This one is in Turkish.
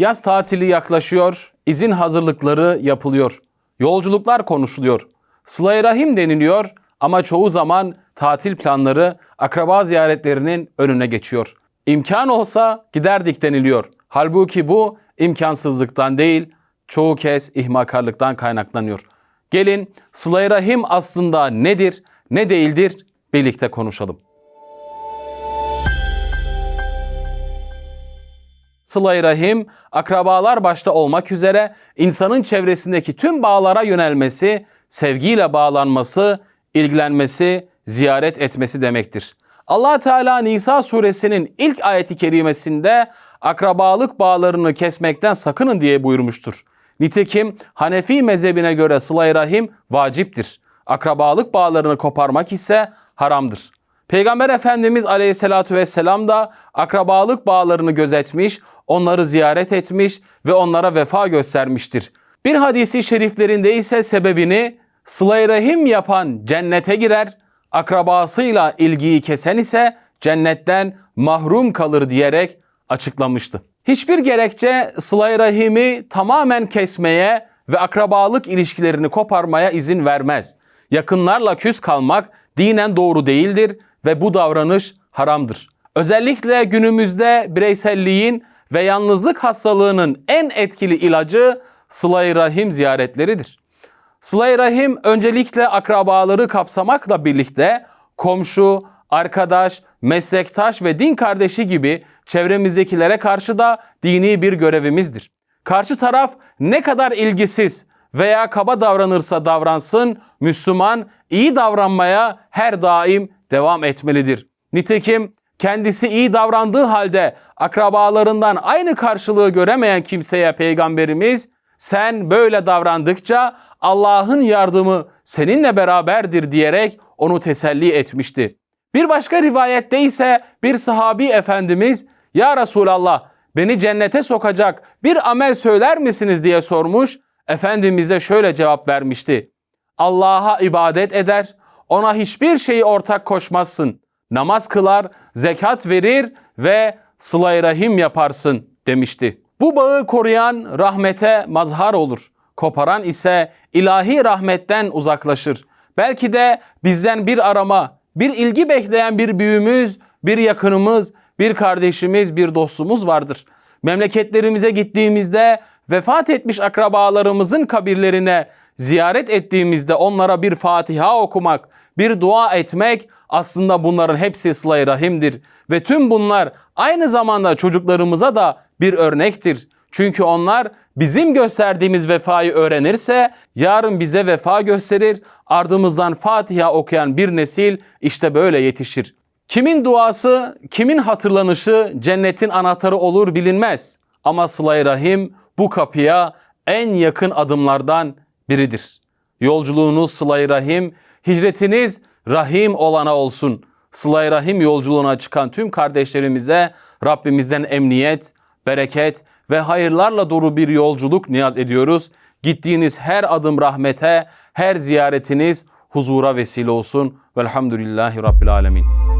Yaz tatili yaklaşıyor, izin hazırlıkları yapılıyor. Yolculuklar konuşuluyor. Sıla-i Rahim deniliyor ama çoğu zaman tatil planları akraba ziyaretlerinin önüne geçiyor. İmkan olsa giderdik deniliyor. Halbuki bu imkansızlıktan değil, çoğu kez ihmalkarlıktan kaynaklanıyor. Gelin Sıla-i Rahim aslında nedir, ne değildir birlikte konuşalım. Sıla-i Rahim, akrabalar başta olmak üzere insanın çevresindeki tüm bağlara yönelmesi, sevgiyle bağlanması, ilgilenmesi, ziyaret etmesi demektir. Allah Teala Nisa suresinin ilk ayeti kerimesinde akrabalık bağlarını kesmekten sakının diye buyurmuştur. Nitekim Hanefi mezhebine göre sıla-i rahim vaciptir. Akrabalık bağlarını koparmak ise haramdır. Peygamber Efendimiz Aleyhisselatü Vesselam da akrabalık bağlarını gözetmiş, onları ziyaret etmiş ve onlara vefa göstermiştir. Bir hadisi şeriflerinde ise sebebini sıla-i rahim yapan cennete girer, akrabasıyla ilgiyi kesen ise cennetten mahrum kalır diyerek açıklamıştı. Hiçbir gerekçe sıla-i rahimi tamamen kesmeye ve akrabalık ilişkilerini koparmaya izin vermez. Yakınlarla küs kalmak dinen doğru değildir ve bu davranış haramdır. Özellikle günümüzde bireyselliğin ve yalnızlık hastalığının en etkili ilacı sıla-i rahim ziyaretleridir. Sıla-i Rahim öncelikle akrabaları kapsamakla birlikte komşu, arkadaş, meslektaş ve din kardeşi gibi çevremizdekilere karşı da dini bir görevimizdir. Karşı taraf ne kadar ilgisiz veya kaba davranırsa davransın, Müslüman iyi davranmaya her daim devam etmelidir. Nitekim kendisi iyi davrandığı halde akrabalarından aynı karşılığı göremeyen kimseye peygamberimiz sen böyle davrandıkça Allah'ın yardımı seninle beraberdir diyerek onu teselli etmişti. Bir başka rivayette ise bir sahabi efendimiz ya Resulallah beni cennete sokacak bir amel söyler misiniz diye sormuş. Efendimize şöyle cevap vermişti. Allah'a ibadet eder, ona hiçbir şeyi ortak koşmazsın. Namaz kılar, zekat verir ve sıla rahim yaparsın demişti. Bu bağı koruyan rahmete mazhar olur. Koparan ise ilahi rahmetten uzaklaşır. Belki de bizden bir arama, bir ilgi bekleyen bir büyüğümüz, bir yakınımız, bir kardeşimiz, bir dostumuz vardır. Memleketlerimize gittiğimizde vefat etmiş akrabalarımızın kabirlerine ziyaret ettiğimizde onlara bir Fatiha okumak, bir dua etmek aslında bunların hepsi sıla rahimdir. Ve tüm bunlar aynı zamanda çocuklarımıza da bir örnektir. Çünkü onlar bizim gösterdiğimiz vefayı öğrenirse yarın bize vefa gösterir. Ardımızdan Fatiha okuyan bir nesil işte böyle yetişir. Kimin duası, kimin hatırlanışı cennetin anahtarı olur bilinmez. Ama sıla rahim bu kapıya en yakın adımlardan biridir. Yolculuğunuz sıla rahim, hicretiniz rahim olana olsun. Sıla rahim yolculuğuna çıkan tüm kardeşlerimize Rabbimizden emniyet, bereket ve hayırlarla dolu bir yolculuk niyaz ediyoruz. Gittiğiniz her adım rahmete, her ziyaretiniz huzura vesile olsun. Velhamdülillahi Rabbil Alemin.